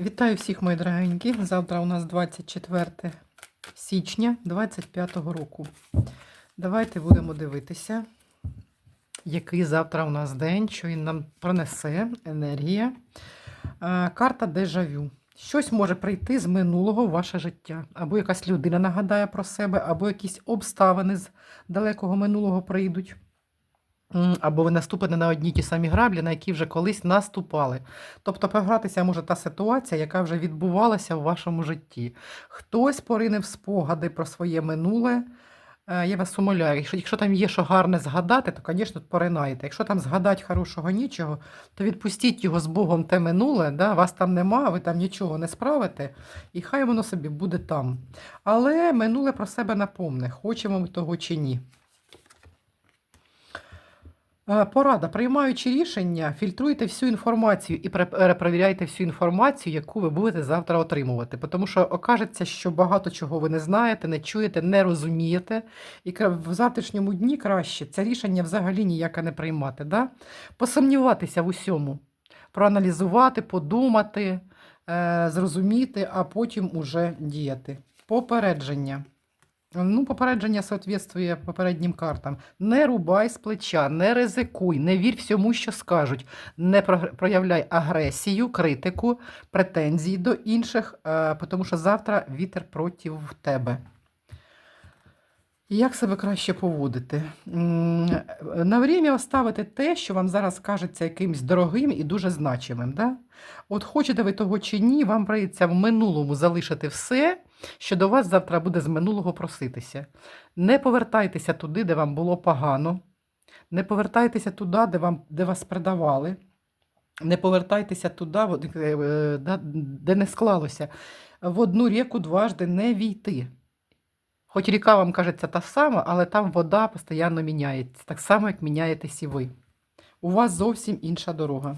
Вітаю всіх, мої дорогенькі. Завтра у нас 24 січня 25 року. Давайте будемо дивитися, який завтра у нас день, що він нам принесе енергія. Карта дежавю. Щось може прийти з минулого в ваше життя. Або якась людина нагадає про себе, або якісь обставини з далекого минулого прийдуть. Або ви наступите на одні ті самі граблі, на які вже колись наступали. Тобто погратися може та ситуація, яка вже відбувалася в вашому житті. Хтось поринив спогади про своє минуле. Е, Я вас умоляю, якщо, якщо там є що гарне згадати, то, звісно, поринайте. Якщо там згадати хорошого нічого, то відпустіть його з Богом те минуле, да? вас там нема, ви там нічого не справите, і хай воно собі буде там. Але минуле про себе напомне, хочемо ми того чи ні. Е, Порада. Приймаючи рішення, фільтруйте всю інформацію і перепровіряйте всю інформацію, яку ви будете завтра отримувати. Тому що окажеться, що багато чого ви не знаєте, не чуєте, не розумієте. І в завтрашньому дні краще це рішення взагалі ніяке не приймати. Да? Посумніватися в усьому, проаналізувати, подумати, е, зрозуміти, а потім уже діяти. Попередження. Ну, попередження соответствує попереднім картам. Не рубай з плеча, не ризикуй, не вір всьому, що скажуть, не проявляй агресію, критику, претензії до інших, е, тому що завтра вітер проти тебе. Як себе краще поводити? На время оставити те, що вам зараз кажеться якимось дорогим і дуже значимим. Да? От хочете ви того чи ні, вам прийдеться в минулому залишити все, що до вас завтра буде з минулого проситися. Не повертайтеся туди, де вам було погано. Не повертайтеся туди, де, вам, де вас предавали. Не повертайтеся туди, е, е, де не склалося. В одну ріку дважди не війти. Хоч ріка вам кажеться та сама, але там вода постійно міняється, так само, як міняєтесь і ви. У вас зовсім інша дорога.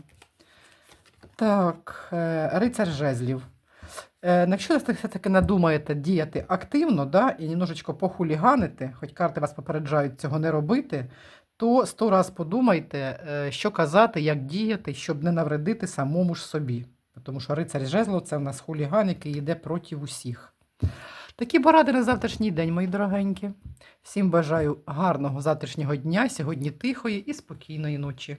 Так, е, рицар жезлів. Е, Якщо ви все-таки надумаєте діяти активно да, і немножечко похуліганити, хоч карти вас попереджають цього не робити, то сто раз подумайте, е, що казати, як діяти, щоб не навредити самому ж собі. Тому що рицар жезлов це в нас хуліган, який йде проти усіх. Такі поради на завтрашній день, мої дорогенькі. Всім бажаю гарного завтрашнього дня, сьогодні тихої і спокійної ночі.